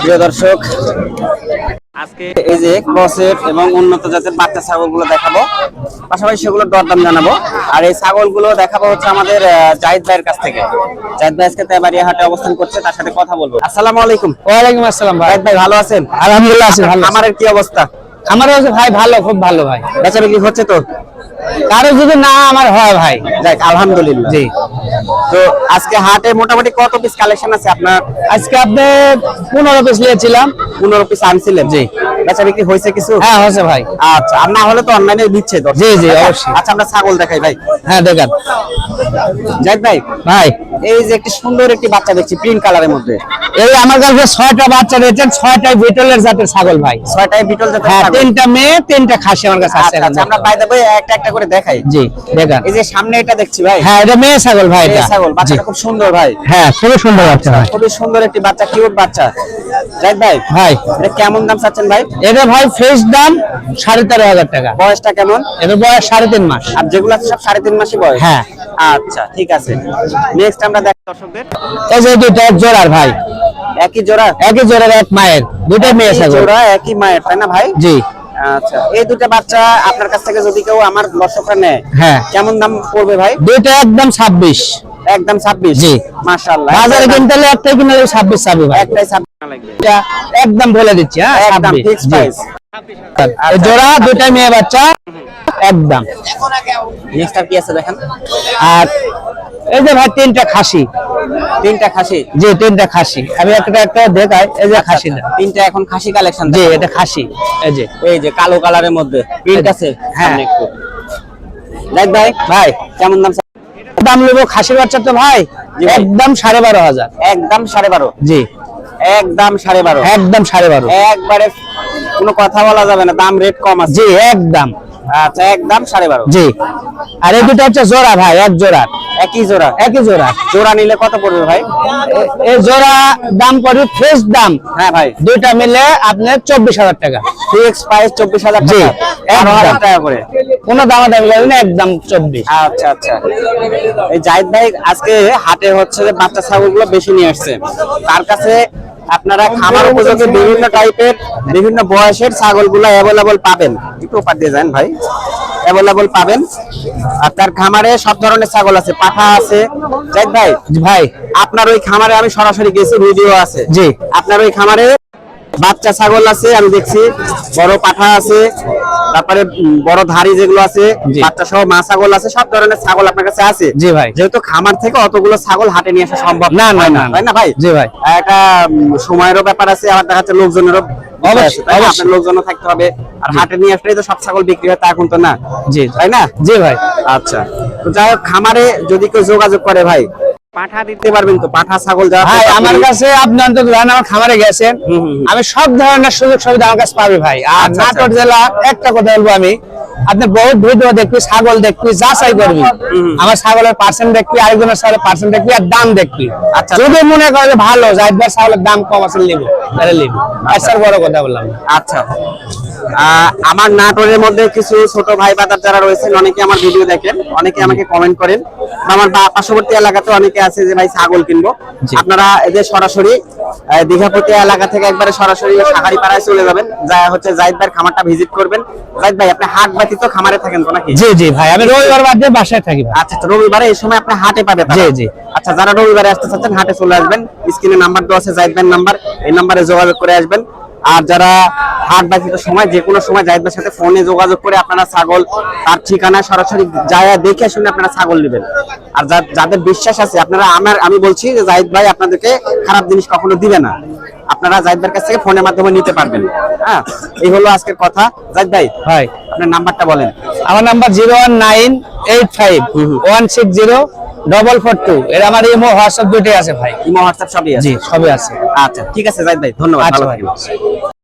প্রিয় দর্শক আজকে এই যে এবং উন্নত জাতের বাচ্চা ছাগলগুলো দেখাবো। পাশাপাশি সেগুলোর দরদাম জানাব। আর এই ছাগলগুলো দেখাবো হচ্ছে আমাদের জাহিদ ভাইয়ের কাছ থেকে। জাহিদ ভাই আজকে তেবাড়িয়া হাটে অবস্থান করছে তার সাথে কথা বলব। আসসালামু আলাইকুম। ওয়ালাইকুম আসসালাম ভাই। জাহিদ ভাই ভালো আছেন? আলহামদুলিল্লাহ আছি ভালো আমাদের কি অবস্থা? আমার ভাই ভালো খুব ভালো ভাই। বেচা বিক্রি হচ্ছে তো? কারও যদি না আমার হয় ভাই। দেখ আলহামদুলিল্লাহ। জি। তো আজকে হাটে মোটামুটি কত পিস কালেকশন আছে আপনার? আজকে আপনি পনেরো পিস নিয়েছিলাম। পনেরো পিস আনছিলেন। জি। বেচা বিক্রি হয়েছে কিছু? হ্যাঁ হয়েছে ভাই। আচ্ছা আর না হলে তো অনলাইনে দর্শক। জি, জি, আচ্ছা, অবশ্যই। আচ্ছা আমরা ছাগল দেখাই ভাই। হ্যাঁ দেখেন। জাহিদ ভাই ভাই। এই যে একটি সুন্দর একটি বাচ্চা দেখছি প্রিন্ট কালারের মধ্যে। এই আমার কাছে ছয়টা বাচ্চা রয়েছেন ছয়টাই বিটলের জাতের ছাগল ভাই। ছয়টায় বিটল জাতের হ্যাঁ তিনটা মেয়ে তিনটা খাসি আমার কাছে আছে আচ্ছা আচ্ছা আমরা বাই দেবো একটা একটা করে দেখাই। জি দেখেন। এই যে সামনে এটা দেখছি ভাই। হ্যাঁ এটা মেয়ে ছাগল ভাই এটা। ছাগল। বাচ্চাটা খুব সুন্দর ভাই। হ্যাঁ খুবই সুন্দর বাচ্চা ভাই। খুবই সুন্দর একটি বাচ্চা কিউট বাচ্চা। জাহিদ ভাই ভাই। এটা কেমন দাম চাচ্ছেন ভাই? এটা ভাই ফ্রেশ দাম সাড়ে তেরো হাজার টাকা। বয়সটা কেমন? এটা বয়স সাড়ে তিন মাস। আর যেগুলো আছে সব সাড়ে তিন মাসই বয়স? হ্যাঁ। আচ্ছা ঠিক আছে। নেক্সট আমরা দেখ দর্শকদের। এই যে দুইটা জোড়ার ভাই। একই জোড়া? একই জোড়ার এক মায়ের। মেয়ে একই জোড়া একই মায়ের তাই না ভাই? জি। আচ্ছা এই দুটো বাচ্চা আপনার কাছ থেকে যদি কেউ আমার দর্শকরা নেয় হ্যাঁ। কেমন দাম পড়বে ভাই? দুইটা একদম ছাব্বিশ। একদম ছাব্বিশ? জি। মাশাল্লাহ বাজারে কিনতে হলে একটাই কিনলে ছাব্বিশ ছাব্বিশ ভাই। একটাই একদম বলে দিচ্ছি হ্যাঁ একদম ফিক্স প্রাইস জোড়া দুইটা মেয়ে বাচ্চা একদম। নেক্সট কি আছে দেখেন? আর এই যে ভাই তিনটা খাসি। তিনটা খাসি? জি তিনটা খাসি। আমি একটা একটা দেখাই এই যে খাসিটা তিনটা এখন খাসি কালেকশন জি এটা খাসি এই যে। এই যে কালো কালারের মধ্যে। প্রিন্ট আছে? হ্যাঁ। দেখ ভাই ভাই। কেমন দাম দাম নেব খাসির বাচ্চা তো ভাই ভাই। একদম সাড়ে বারো হাজার। একদম সাড়ে বারো। জি। একদম সাড়ে বারো। একদম সাড়ে বারো। একবারে কোনো কথা বলা যাবে না দাম রেট কম আছে। জি একদম। আচ্ছা একদম সাড়ে বারো। জি। আর এই দুটো হচ্ছে জোড়া ভাই এক জোড়া। একই জোড়া। একই জোড়া। জোড়া নিলে কত পড়বে ভাই? এই জোড়া দাম পড়বে ফ্রেশ দাম। হ্যাঁ ভাই। দুইটা মিলে আপনার চব্বিশ হাজার টাকা। ফিক্স প্রাইস চব্বিশ হাজার জি, টাকা। বারো হাজার টাকা করে। কোনো দামা দামি লাগবে না একদম চব্বিশ। আচ্ছা আচ্ছা। এই জাহিদ ভাই আজকে হাটে হচ্ছে যে বাচ্চা ছাগলগুলো বেশি নিয়ে আসছে। তার কাছে আপনারা খামার উপযোগী বিভিন্ন টাইপের বিভিন্ন বয়সের ছাগলগুলো অ্যাভেলেবল পাবেন। একটু ওপার দিয়ে যান ভাই। অ্যাভেলেবল পাবেন। আর তার খামারে সব ধরনের ছাগল আছে পাঠা আছে। ভাই ভাই। আপনার ওই খামারে আমি সরাসরি গেছি ভিডিও আছে। জি। আপনার ওই খামারে বাচ্চা ছাগল আছে আমি দেখছি। বড় পাঠা আছে তারপরে বড় ধাড়ি যেগুলো আছে বাচ্চা সহ মা ছাগল আছে সব ধরনের ছাগল আপনার কাছে আছে। জি ভাই। যেহেতু খামার থেকে অতগুলো ছাগল হাটে নিয়ে আসা সম্ভব না, না, না, তাই না। ভাই? জি ভাই। একটা সময়েরও ব্যাপার আছে আবার দেখা যাচ্ছে লোকজনেরও? আপনার লোকজনও থাকতে হবে আর হাটে নিয়ে তো সব ছাগল বিক্রি হয় তা এখন তো না। জি। তাই না? জি ভাই। আচ্ছা। তো যাই হোক খামারে যদি কেউ যোগাযোগ করে ভাই পাঠা দিতে পারবেন তো পাঠা ছাগল যা ভাই আমার কাছে আমার খামারে গেছেন। আমি সব ধরনের সুযোগ সুবিধা আমার কাছে পাবে ভাই আর আচ্ছা, আচ্ছা। নাটোর জেলা একটা কথা বলব আমি আপনি বহুত ভিডিও দেখবি ছাগল দেখবি যাচাই করবি। আমার ছাগলের পার্সেন্ট দেখবি আরেকজনের ছাগলের পার্সেন্ট দেখবি আর দাম দেখবি। আচ্ছা। যদি মনে করে ভালো জাহিদ ভাই ছাগলের দাম কম আছে নিব তাহলে নিব। আচ্ছা। বড় কথা বললাম আচ্ছা। আহ, আমার নাটোরের মধ্যে কিছু ছোট ভাই বাদার যারা রয়েছেন অনেকে আমার ভিডিও দেখেন অনেকে আমাকে কমেন্ট করেন। আমার পার্শ্ববর্তী এলাকাতে অনেকে আছে যে ভাই ছাগল কিনবো। আপনারা এদের সরাসরি দীঘাপতি এলাকা থেকে একবারে সরাসরি সাহারি পাড়ায় চলে যাবেন। যা হচ্ছে জাহিদ ভাইয়ের খামারটা ভিজিট করবেন। জাহিদ ভাই আপনি হাট ব্যতীত খামারে থাকেন তো নাকি? জি জি ভাই আমি রবিবার বাদ দিয়ে বাসায় থাকি ভাই। আচ্ছা তো রবিবারে এই সময় আপনি হাটে পাবেন জি, জি। আচ্ছা যারা রবিবারে আসতে চাচ্ছেন হাটে চলে আসবেন। স্ক্রিনে নাম্বার দেওয়া আছে জাহিদ ভাইয়ের নাম্বার। এই নাম্বারে যোগাযোগ করে আসবেন। আর যারা হাট ব্যতীত সময় যে কোনো সময় জাহিদ সাথে ফোনে যোগাযোগ করে আপনারা ছাগল তার ঠিকানা সরাসরি যায় দেখে শুনে আপনারা ছাগল নেবেন। আর যাদের বিশ্বাস আছে আপনারা আমার আমি বলছি যে জাহিদ ভাই আপনাদেরকে খারাপ জিনিস কখনো দিবে না। আপনারা জাহিদ ভাইয়ের কাছ থেকে ফোনের মাধ্যমে নিতে পারবেন। হ্যাঁ এই হলো আজকের কথা। জাহিদ ভাই ভাই। আপনার নাম্বারটা বলেন। আমার number zero one nine eight five one six zero double four two এর আমার ইমো হোয়াটসঅ্যাপ দুটোই আছে ভাই। ইমো হোয়াটসঅ্যাপ সবই আছে? জি সবই আছে। আচ্ছা ঠিক আছে জাহিদ ভাই ধন্যবাদ আচ্ছা ভালো ভাই। থাকবেন।